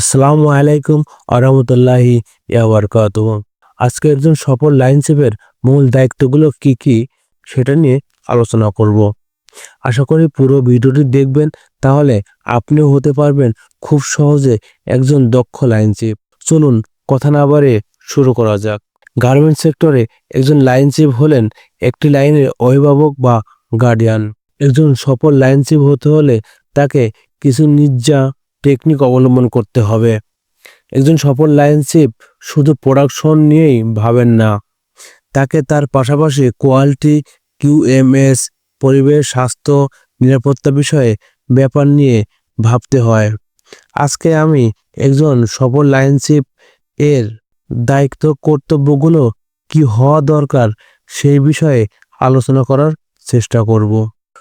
আসসালামু আলাইকুম আরহামতুল্লাহি ইয়াবারকাত আজকে একজন সফল লাইন চেপের মূল দায়িত্বগুলো কি কি সেটা নিয়ে আলোচনা করব। আশা করি পুরো ভিডিওটি দেখবেন, তাহলে আপনিও হতে পারবেন খুব সহজে একজন দক্ষ লাইন চিপ চলুন কথা না বাড়ে শুরু করা যাক। গার্মেন্ট সেক্টরে একজন লাইন চিপ হলেন একটি লাইনের অভিভাবক বা গার্ডিয়ান। একজন সফল লাইন চিপ হতে হলে তাকে কিছু নির্যা টেকনিক অবলম্বন করতে হবে। একজন সফল লাইনশিপ শুধু প্রোডাকশন নিয়েই ভাবেন না, তাকে তার পাশাপাশি কোয়ালিটি কিউএমএস পরিবেশ, স্বাস্থ্য, নিরাপত্তা বিষয়ে ব্যাপার নিয়ে ভাবতে হয়। আজকে আমি একজন সফল লাইনশিপ এর দায়িত্ব, কর্তব্যগুলো কি হওয়া দরকার সেই বিষয়ে আলোচনা করার চেষ্টা করব।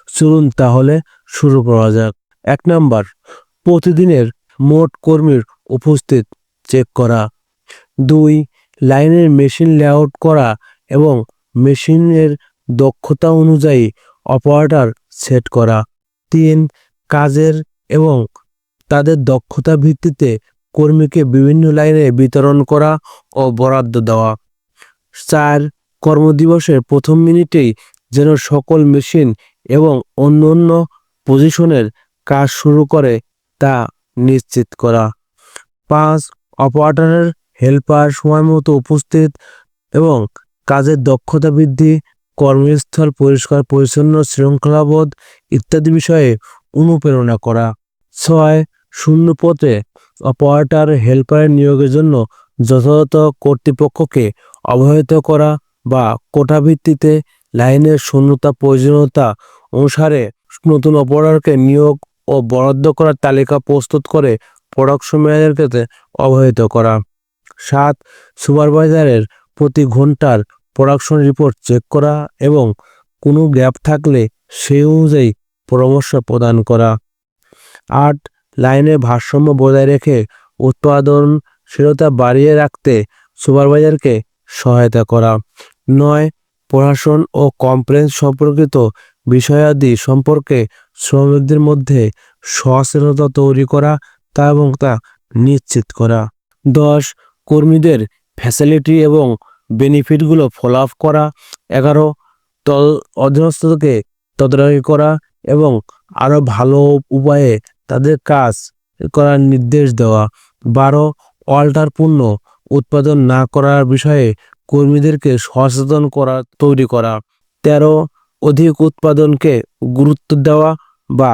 চলুন তাহলে শুরু করা যাক। এক নাম্বার প্রতিদিনের মোট কর্মীর উপস্থিত চেক করা। দুই, লাইনের মেশিন লেআউট করা এবং মেশিনের দক্ষতা অনুযায়ী অপারেটর সেট করা। তিন, কাজের এবং তাদের দক্ষতা ভিত্তিতে কর্মীকে বিভিন্ন লাইনে বিতরণ করা ও বরাদ্দ দেওয়া। চার, কর্মদিবসের প্রথম মিনিটেই যেন সকল মেশিন এবং অন্য অন্য পজিশনের কাজ শুরু করে তা নিশ্চিত করা। পাঁচ, অপারেটরের হেল্পার সময় মতো উপস্থিত এবং কাজের দক্ষতা বৃদ্ধি, কর্মস্থল পরিষ্কার, পরিচ্ছন্ন শৃঙ্খলাবোধ ইত্যাদি বিষয়ে অনুপ্রেরণা করা। ছয়, শূন্য পথে অপারেটর হেল্পারের নিয়োগের জন্য যথাযথ কর্তৃপক্ষকে অবহিত করা বা কোটা ভিত্তিতে লাইনের শূন্যতা, প্রয়োজনীয়তা অনুসারে নতুন অপারেটরকে নিয়োগ ও বরাদ্দ করার তালিকা প্রস্তুত করে প্রোডাকশন ম্যানেজারকে অবহিত করা। সাত সুপারভাইজারের প্রতি ঘণ্টার প্রোডাকশন রিপোর্ট চেক করা এবং কোনো গ্যাপ থাকলে সেই অনুযায়ী পরামর্শ প্রদান করা। আট লাইনে ভারসাম্য বজায় রেখে উৎপাদনশীলতা বাড়িয়ে রাখতে সুপারভাইজারকে সহায়তা করা। নয়, প্রশাসন ও কমপ্লেন্স সম্পর্কিত বিষয়াদি সম্পর্কে শ্রমিকদের মধ্যে সচেতনতা তৈরি করা তা এবং তা নিশ্চিত করা। দশ, কর্মীদের ফ্যাসিলিটি এবং বেনিফিটগুলো ফলো আপ করা। এগারো তল অধীনস্থকে তদারকি করা এবং আরও ভালো উপায়ে তাদের কাজ করার নির্দেশ দেওয়া। বারো অল্টারপূর্ণ উৎপাদন না করার বিষয়ে কর্মীদেরকে সচেতন করা, তৈরি করা। তেরো, অধিক উৎপাদনকে গুরুত্ব দেওয়া বা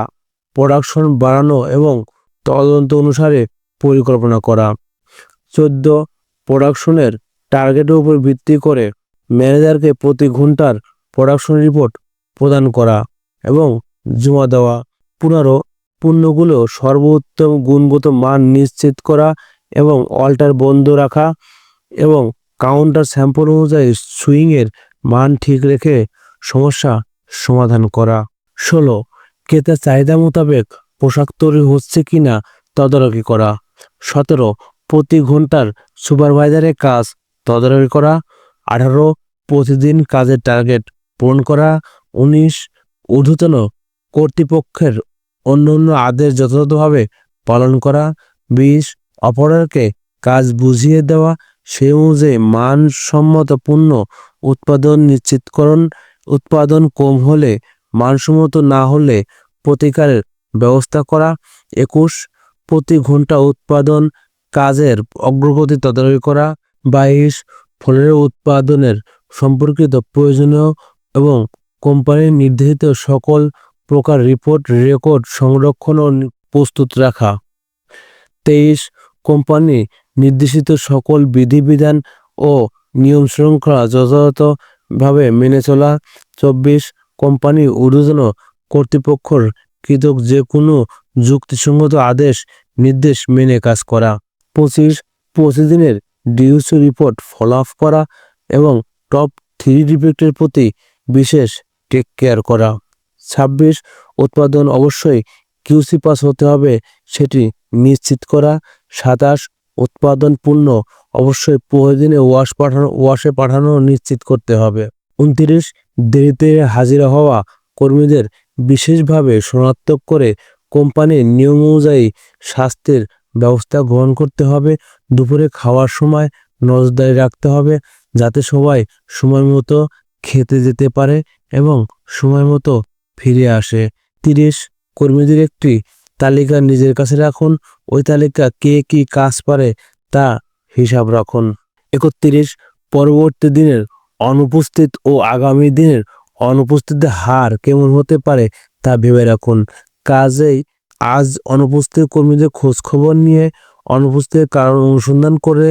প্রোডাকশন বাড়ানো এবং তদন্ত অনুসারে পরিকল্পনা করা। চোদ্দ প্রোডাকশনের টার্গেটের উপর ভিত্তি করে ম্যানেজারকে প্রতি ঘণ্টার প্রোডাকশন রিপোর্ট প্রদান করা এবং জমা দেওয়া। পনেরো, পণ্যগুলো সর্বোত্তম গুণগত মান নিশ্চিত করা এবং অল্টার বন্ধ রাখা এবং কাউন্টার স্যাম্পল অনুযায়ী সুইংয়ের মান ঠিক রেখে সমস্যা সমাধান করা। ষোলো ক্রেতার চাহিদা মোতাবেক পোশাক তৈরি হচ্ছে কিনা তদারকি করা। সতেরো, প্রতি ঘণ্টার সুপারভাইজারের কাজ তদারকি করা। আঠারো, প্রতিদিন কাজের টার্গেট পূরণ করা। উনিশ, ঊর্ধ্বতন কর্তৃপক্ষের অন্য অন্য আদেশ যথাযথভাবে পালন করা। বিশ অপরারকে কাজ বুঝিয়ে দেওয়া। সে অনুযায়ী মানসম্মত পণ্য উৎপাদন নিশ্চিতকরণ। উৎপাদন কম হলে মানসম্মত না হলে প্রতিকারের ব্যবস্থা করা। একুশ, প্রতি ঘণ্টা উৎপাদন কাজের অগ্রগতি তদারকি করা। বাইশ, ফলের উৎপাদনের সম্পর্কিত প্রয়োজনীয় এবং কোম্পানির নির্ধারিত সকল প্রকার রিপোর্ট, রেকর্ড সংরক্ষণ ও প্রস্তুত রাখা। তেইশ, কোম্পানি নির্দেশিত সকল বিধিবিধান ও নিয়ম শৃঙ্খলা যথাযথভাবে মেনে চলা। চব্বিশ কোম্পানি ঊর্ধ্বতন কর্তৃপক্ষর কৃতক যে কোনো যুক্তিসঙ্গত আদেশ, নির্দেশ মেনে কাজ করা। পঁচিশ প্রতিদিনের ডিউসি রিপোর্ট ফলো আপ করা এবং টপ থ্রি ডিফেক্টের প্রতি বিশেষ টেক কেয়ার করা। ছাব্বিশ, উৎপাদন অবশ্যই কিউসি পাস হতে হবে, সেটি নিশ্চিত করা। সাতাশ, উৎপাদন পূর্ণ, অবশ্যই প্রতিদিনে ওয়াশ পাঠানো, ওয়াশে পাঠানো নিশ্চিত করতে হবে। উনত্রিশ দেরিতে হাজিরা হওয়া কর্মীদের বিশেষভাবে শনাক্ত করে কোম্পানির নিয়ম অনুযায়ী স্বাস্থ্যের ব্যবস্থা গ্রহণ করতে হবে। দুপুরে খাওয়ার সময় নজরদারি রাখতে হবে যাতে সবাই সময় মতো খেতে যেতে পারে এবং সময় মতো ফিরে আসে। তিরিশ, কর্মীদের একটি তালিকা নিজের কাছে রাখুন। ওই তালিকা কে কি কাজ পারে তা হিসাব রাখুন। একত্রিশ, পরবর্তী দিনের অনুপস্থিত ও আগামী দিনের অনুপস্থিতের হার কেমন হতে পারে তা ভেবে রাখুন। কাজেই আজ অনুপস্থিত কর্মীদের খোঁজ খবর নিয়ে অনুপস্থিতির কারণ অনুসন্ধান করে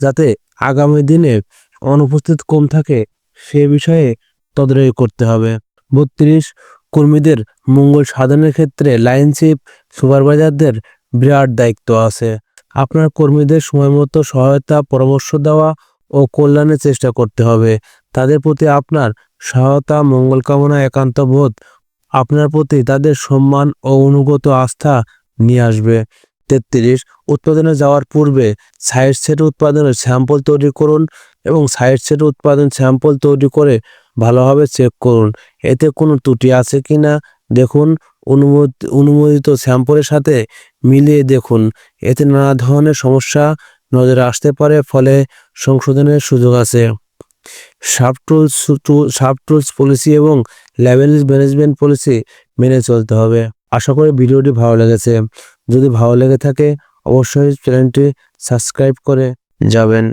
যাতে আগামী দিনে অনুপস্থিত কম থাকে সে বিষয়ে তদারকি করতে হবে। বত্রিশ, কর্মীদের মঙ্গল সাধনের ক্ষেত্রে লাইনশিপ সুপারভাইজারদের বিরাট দায়িত্ব আছে। আপনার কর্মীদের সময়মতো সহায়তা পরামর্শ দেওয়া ও কল্যাণের চেষ্টা করতে হবে। তাদের প্রতি আপনার সহায়তা, মঙ্গল কামনা, একান্ত বোধ আপনার প্রতি তাদের সম্মান ও অনুগত আস্থা নিয়ে আসবে। তেত্রিশ, উৎপাদনে যাওয়ার পূর্বে সাইড সেট উৎপাদনের স্যাম্পল তৈরি করুন এবং সাইড সেট উৎপাদন স্যাম্পল তৈরি করে ভালোভাবে চেক করুন। এতে কোনো ত্রুটি আছে কি না? দেখুন অনুমোদিত অনুমোদিত স্যাম্পলের সাথে মিলিয়ে দেখুন। এতে নানা ধরনের সমস্যা নজরে আসতে পারে, ফলে সংশোধনের সুযোগ আছে। Sub tools sub tools policy এবং লেভেল ম্যানেজমেন্ট পলিসি মেনে চলতে হবে। আশা করি ভিডিওটি ভালো লেগেছে। যদি ভালো লেগে থাকে, অবশ্যই চ্যানেলটি সাবস্ক্রাইব করে যাবেন।